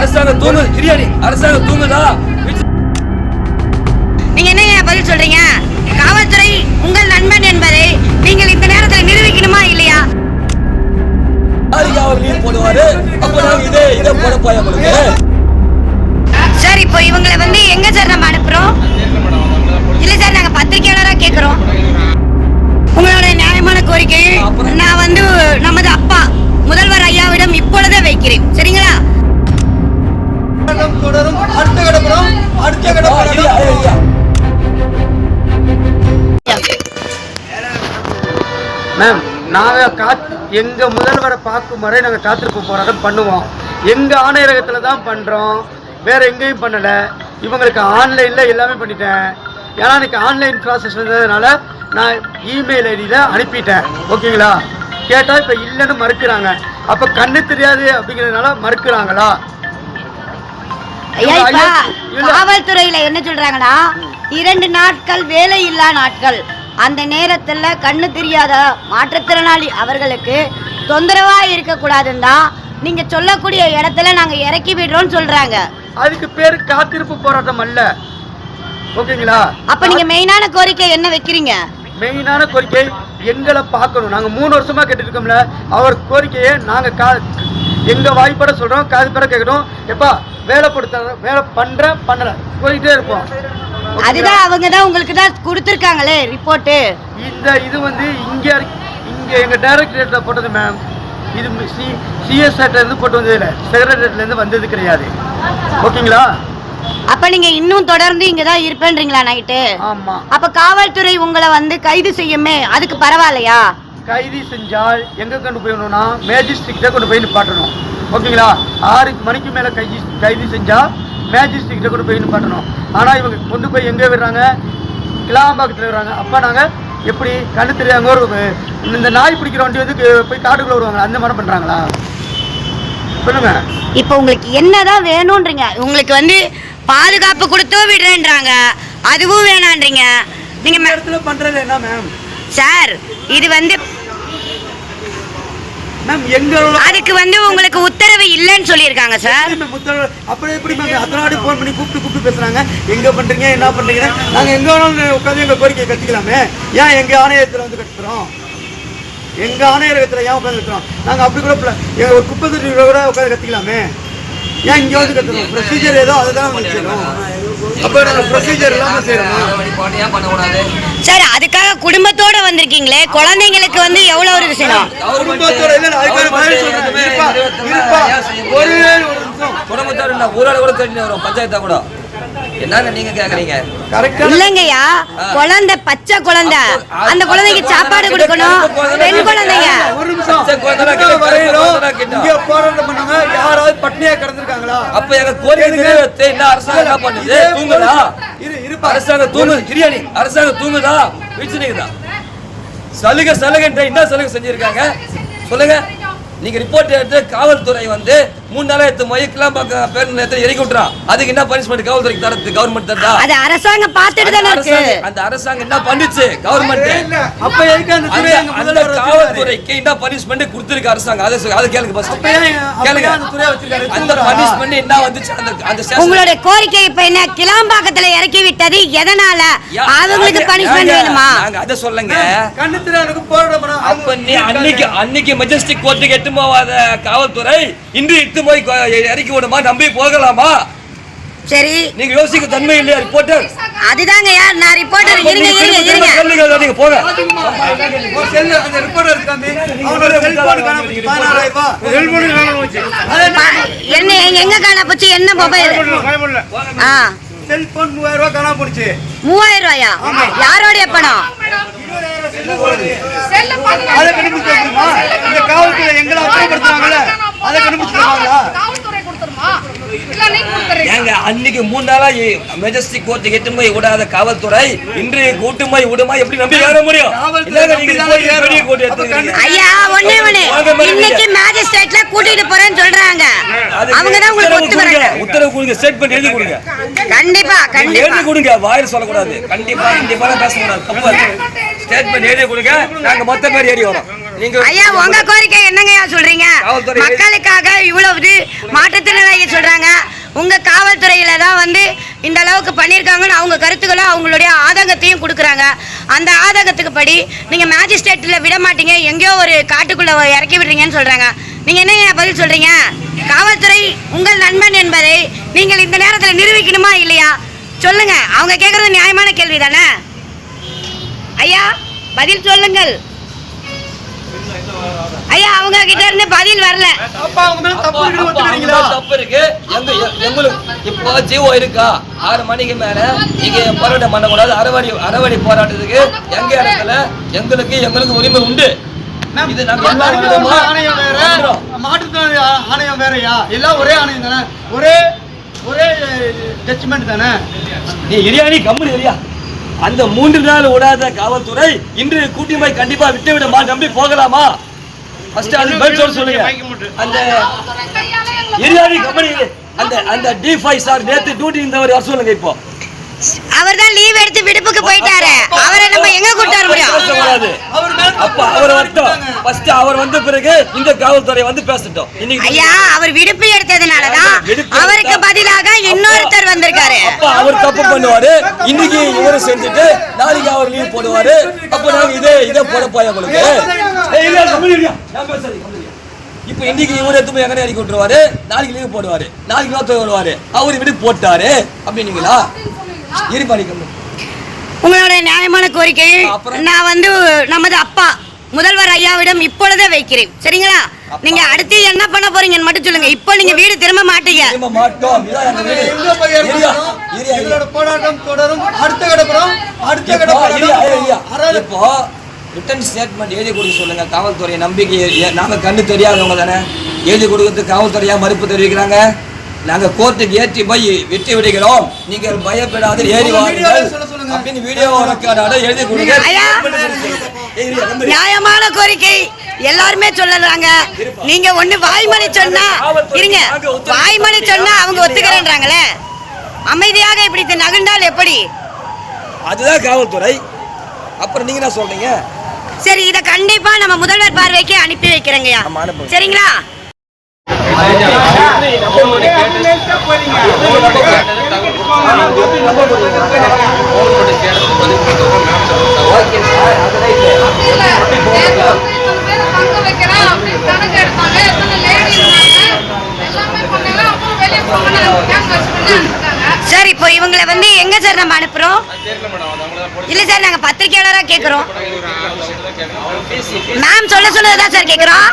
அரசாங்கம் தூங்கு பிரியாணி அரசாங்கம் தூங்குதா? நீங்க என்ன பதில் சொல்றீங்க? காவல்துறை உங்கள் நண்பன் என்பதை நீங்கள் இந்த நேரத்தில் நிரூபிக்கணுமா இல்லையா? போடுவாரு. அப்ப நாங்க இதே இதே போட போய் உங்களுக்கு சார் இப்போ இவங்களை வந்து எங்க சார் நம்ம அனுப்புறோம்? இல்ல சார் நாங்க பத்திரிகையாளரா கேக்குறோம். உங்களோட நியாயமான கோரிக்கை நான் வந்து நமது அப்பா மேம் நாங்க காத் எங்க முதல்வரை பார்க்கும் வரை நாங்க காத்திருப்பு போராட்டம் பண்ணுவோம். எங்க ஆணையரகத்துல தான் பண்றோம். வேற எங்கேயும் பண்ணல. இவங்களுக்கு ஆன்லைன்ல எல்லாமே பண்ணிட்டேன். ஏன்னா எனக்கு ஆன்லைன் ப்ராசஸ் வந்ததுனால நான் இமெயில் ஐடியில அனுப்பிட்டேன். ஓகேங்களா? கேட்டா இப்ப இல்லைன்னு மறுக்கிறாங்க. அப்ப கண்ணு தெரியாது அப்படிங்கிறதுனால மறுக்கிறாங்களா. காவல்துறையில என்ன சொல்றாங்கன்னா இரண்டு நாட்கள் வேலை இல்லா நாட்கள். அந்த நேரத்துல கண்ணு தெரியாத மாற்றுத்திறனாளி அவர்களுக்கு தொந்தரவா இருக்க கூடாதுன்னா நீங்க சொல்லக்கூடிய இடத்துல நாங்க இறக்கி விடுறோம்னு சொல்றாங்க. அதுக்கு பேரு காத்திருப்பு போராட்டம் அல்ல. ஓகேங்களா? அப்ப நீங்க மெயினான கோரிக்கை என்ன வைக்கிறீங்க? மெயினான கோரிக்கை எங்களை பார்க்கணும். நாங்க மூணு வருஷமா கேட்டுட்டு இருக்கோம்ல அவர் கோரிக்கையை நாங்க கா எங்க வாய்ப்பட சொல்றோம் காது பெற கேட்கணும். எப்பா வேலை கொடுத்த வேலை பண்ற பண்ணல. போயிட்டே இருப்போம்? அதுதான் அவங்க தான் உங்களுக்கு தான் கொடுத்துருக்காங்களே ரிப்போர்ட்டு. இந்த இது வந்து இங்க இங்க எங்க டைரக்டரேட்ல போட்டது மேம் இது சி சிஎஸ்ஆர்ல இருந்து போட்டு வந்தது இல்லை செக்ரட்டரியேட்ல இருந்து வந்தது கிடையாது. ஓகேங்களா? அப்ப நீங்க இன்னும் தொடர்ந்து இங்க தான் இருப்பேன்றீங்களா நைட்டு? ஆமா. அப்ப காவல்துறை உங்களை வந்து கைது செய்யுமே அதுக்கு பரவாயில்லையா? கைது செஞ்சால் எங்க கொண்டு போயிடணும்னா மேஜிஸ்ட்ரிக்ட கொண்டு போய் நிப்பாட்டணும். ஓகேங்களா? ஆறு மணிக்கு மேல கைது கைது செஞ்சா மேஜிஸ்ட்ரிக்ட கொண்டு போய் நிப்பாட்டணும் ஆனா இவங்க கொண்டு போய் எங்க விடுறாங்க? கிளாம்பாக்கத்தில் விடுறாங்க. அப்ப நாங்க எப்படி கண்ணு தெரியாங்க ஒரு இந்த நாய் பிடிக்கிற வண்டி வந்து போய் காட்டுக்குள்ள வருவாங்க அந்த மாதிரி பண்றாங்களா? சொல்லுங்க. இப்போ உங்களுக்கு என்னதான் வேணும்ன்றீங்க. உங்களுக்கு வந்து பாதுகாப்பு கொடுத்தும் விடுறேன்றாங்க. அதுவும் வேணான்றீங்க. நீங்க இந்த ம- இடத்துல பண்றது என்ன மேம் சார் இது வந்து மேம் எங்களோட அதுக்கு வந்து உங்களுக்கு உத்தரவு இல்லைன்னு சொல்லியிருக்காங்க சார். உத்தரவு- அப்புறம் எப்படி மேம் அத்தனை ஃபோன் பண்ணி கூப்பிட்டு கூப்பிட்டு பேசுறாங்க. எங்க பண்றீங்க என்ன பண்றீங்க நாங்க எங்க வேணாலும் உட்காந்து எங்க கோரிக்கையை கத்திக்கலாமே ஏன் எங்க ஆணையத்துல வந்து கத்துறோம் எங்க ஆணையரகத்துல ஏன் உட்காந்து கத்துறோம் நாங்க அப்படி கூட எங்க ஒரு குப்பை தொட்டி கூட உட்காந்து கத்திக்கலாமே ஏன் இங்க வந்து கத்துறோம் ப்ரொசீஜர் ஏதோ அதுதான் வந்து செய்யணும் அப்ப நாங்க ப்ரொசீஜர் இல்லாம செய்யணும் ஏன் பண்ணக்கூடாது? சார் அதுக்காக குடும்பத்தோட வந்திருக்கீங்களே. குழந்தைங்களுக்கு வந்து எவ்வளவு ஒரு குடும்பத்தோட இல்ல ஊராட கூட தெரிஞ்சு வரும் பஞ்சாயத்தா கூட. என்னங்க நீங்க கேக்குறீங்க? கரெக்டா இல்லைங்கய்யா குழந்தை பச்சை குழந்தை. அந்த குழந்தைக்கு சாப்பாடு கொடுக்கணும். பெண் குழந்தைங்க. இங்க போராட்டம் பண்ணாங்க. யாராவது பட்டினியா கிடந்திருக்காங்களா? அப்ப எங்க கோரிக்கை நிறைவேற்ற என்ன அரசாங்கம் என்ன பண்ணுது? தூங்குதா? அரசாங்க அரசாங்கம் தூங்கு கிரியாணி அரசாங்கம் தூங்குதா வீச்சுனீங்கதா சலுகை சலுகைன்ற என்ன சலுகை செஞ்சிருக்காங்க? சொல்லுங்க. நீங்க ரிப்போர்ட் எடுத்து காவல்துறை வந்து மூணு நாளா எடுத்து போய் கிளாம்பாக்க பேருந்து இறக்கி விட்டுறான் அதுக்கு என்ன பனிஷ்மெண்ட் காவல்துறைக்கு தரது கவர்மெண்ட் தரதா? அது அரசாங்கம் பார்த்துட்டு தானே இருக்கு. அரசாங்கம் அந்த அரசாங்கம் என்ன பண்ணுச்சு? கவர்மெண்ட் அப்ப எதுக்கு அந்த துறை எங்க அந்த முதல்வர் வச்சிருக்காரு? காவல்துறைக்கு என்ன பனிஷ்மெண்ட் கொடுத்திருக்கு அரசாங்கம்? அதை அதை கேளுங்க கேளுங்க. அந்த? பனிஷ்மெண்ட் என்ன வந்துச்சு? அந்த அந்த station- உங்களுடைய கோரிக்கை இப்ப என்ன? கிளாம்பாக்கத்துல இறக்கி விட்டது எதனால? அவங்களுக்கு பனிஷ்மெண்ட் வேணுமா? நாங்க அதை சொல்லுங்க. கண்ணு அப்ப அன்னைக்கு அன்னைக்கு மெஜஸ்டிக் கோர்ட்டுக்கு எட்டு போவாத காவல்துறை இன்று இட்டு போய் கொ- இறக்கி விடுமா? நம்பி போகலாமா? சரி. நீங்க யோசிக்க தன்மை இல்லையா ரிப்போர்ட்டர் அதுதாங்க யார் நான் ரிப்போர்ட்டர் இருங்க இருங்க இருங்க. சொல்லுங்க நீங்க போங்க. செல்லு அந்த ரிப்போர்ட்டர் இருக்காங்க அவனோட செல்போன் காணாம போச்சு. பதினாறாயிரம் ரூபாய். செல்போன் காணாம போச்சு. என்ன? எங்க- எங்க காண போச்சு? என்ன மொபைல் ஆ. செல்போன் மூவாயிரம் ரூபாய் காணாம போச்சு. மூவாயிரம் ரூபாயா? யாரோடைய பணம்? அதை கண்டுபிடிச்சு? இந்த காவல்துறை எங்களை அச்சப்படுத்துறாங்கல்ல அதை கண்டுபிடிச்சு வைப்பாங்களா? காவல்துறை கொடுத்துருமா இல்ல நீங்க கொடுத்துறீங்க ஏங்க அன்னைக்கு மூணு நாளா மெஜஸ்டிக் கோர்ட்டுக்கு எட்டு போய் விடாத காவல்துறை இன்று கூட்டு போய் விடுமா எப்படி நம்பி வர முடியும்? ஐயா ஒண்ணே ஒண்ணு. இன்னைக்கு. மேஜிஸ்ட்ரேட்ல கூட்டிட்டு போறேன்னு சொல்றாங்க. அவங்க தான் உங்களுக்கு உத்தரவு ஒத்து கொடுங்க. வராங்க உத்தரவு கொடுங்க. ஸ்டேட்மெண்ட் எழுதி கொடுங்க. கண்டிப்பா கண்டிப்பா. எழுதி கொடுங்க. வாயில் சொல்லக்கூடாது. கண்டிப்பா கண்டிப்பா பேசக்கூடாது. தப்பு ஸ்டேட்மெண்ட் எழுதி கொடுங்க. நாங்க மொத்த பேர் ஏறி வரோம். ஐயா உங்க கோரிக்கை என்னங்கய்யா சொல்றீங்க? மக்களுக்காக இவ்வளவு மாற்றுத்திறனாளிக சொல்றாங்க. உங்கள் காவல்துறையில் தான் வந்து இந்த அளவுக்கு பண்ணியிருக்காங்கன்னு அவங்க கருத்துக்களும் அவங்களுடைய ஆதங்கத்தையும் கொடுக்குறாங்க. அந்த ஆதங்கத்துக்கு படி நீங்கள் மேஜிஸ்ட்ரேட்டில் விட மாட்டீங்க எங்கேயோ ஒரு காட்டுக்குள்ளே இறக்கி விடுறீங்கன்னு சொல்கிறாங்க நீங்கள் என்னங்க பதில் சொல்கிறீங்க காவல்துறை உங்கள் நண்பன் என்பதை நீங்கள் இந்த நேரத்தில் நிரூபிக்கணுமா இல்லையா? சொல்லுங்க. அவங்க கேட்கறது நியாயமான கேள்வி தானே ஐயா பதில் சொல்லுங்கள். ஐயா அவங்க கிட்ட இருந்து பதில் வரல. எங்களுக்கு இப்போ ஜீவோ இருக்கா ஆறு மணிக்கு மேல நீங்க போராட்டம் பண்ணக்கூடாது அறவழி அறவழி போராட்டத்துக்கு எங்க இடத்துல எங்களுக்கு எங்களுக்கு உரிமை உண்டு இது ஆணையம் வேற. மாற்றுத்திறனாளி ஆணையம் வேறயா எல்லாம் ஒரே ஆணையம் தானே ஒரே ஒரே ஜட்ஜ்மெண்ட் தானே நீ எரியா நீ கம்பெனி எரியா அந்த மூன்று நாள் விடாத காவல்துறை இன்று கூட்டிமை கண்டிப்பா விட்டு விட மா நம்பி போகலாமா ஃபர்ஸ்ட் அது சொல்லுங்க அந்த எரியாணி கம்பெனி அந்த அந்த டி ஃபைவ் சார் நேத்து டியூட்டி இருந்தவர் வர சொல்லுங்க இப்போ அவர் தான் லீவ் எடுத்து விடுப்புக்கு போயிட்டாரு அவரை நம்ம எங்க கூட்டு வர முடியும் அப்ப அவர் வரட்டும் ஃபர்ஸ்ட் அவர் வந்த பிறகு இந்த காவல்துறை வந்து பேசட்டும் இன்னைக்கு ஐயா அவர் விடுப்பு எடுத்ததுனாலதான் அவருக்கு பதிலாக இன்னொருத்தர் வந்திருக்காரு அப்ப அவர் தப்பு பண்ணுவாரு இன்னைக்கு இவரு செஞ்சுட்டு நாளைக்கு அவர் லீவ் போடுவாரு அப்ப நாங்க இதே இதே போட போய் உங்களுக்கு இப்ப இன்னைக்கு இவர் எடுத்து எங்கனே இறக்கி விட்டுருவாரு. நாளைக்கு லீவ் போடுவாரு. நாளைக்கு இன்னொருத்தர் வருவாரு. அவர் விடு போட்டாரு. அப்படின்னீங்களா? இருப்பாடி கம்மு உங்களுடைய நியாயமான கோரிக்கையை அப்புறம்? நான் வந்து நமது அப்பா முதல்வர் ஐயாவிடம் இப்பொழுதே வைக்கிறேன். சரிங்களா? நீங்க அடுத்து என்ன பண்ண போறீங்கன்னு மட்டும் சொல்லுங்க. இப்போ நீங்க வீடு திரும்ப மாட்டீங்க. போராட்டம் தொடரும். அடுத்த கடப்புறம் அடுத்த. கடப்புறம் ரிட்டன் ஸ்டேட்மெண்ட் எழுதி கொடுக்க சொல்லுங்க. காவல்துறை நம்பிக்கை ஏ- நாங்க கண்ணு தெரியாதவங்க தானே. எழுதி கொடுக்கறதுக்கு காவல்துறையா மறுப்பு தெரிவிக்கிறாங்க. நாங்க கோர்ட்டுக்கு ஏற்றி போய் வெற்றி விடுகிறோம் நீங்கள் பயப்படாத ஏறி. அப்படின்னு வீடியோ எழுதி கொடுங்க. நியாயமான கோரிக்கை. எல்லாருமே சொல்லறாங்க. நீங்க ஒண்ணு வாய்மொழி சொன்னா இருங்க. வாய்மொழி சொன்னா அவங்க ஒத்துக்கிறேன்றாங்களே. அமைதியாக இப்படி நகர்ந்தால் எப்படி? அதுதான் காவல்துறை. அப்புறம் நீங்க என்ன சொல்றீங்க? சரி இத கண்டிப்பா நம்ம முதல்வர் பார்வைக்கு அனுப்பி வைக்கிறேங்கய்யா. சரிங்களா. சார் இப்போ இவங்களை வந்து எங்க சார் நம்ம அனுப்புறோம் இல்ல சார் நாங்க பத்திரிக்கையாளரா கேக்குறோம் மேம் சொல்ல சொன்னதுதான் சார் கேக்குறோம்.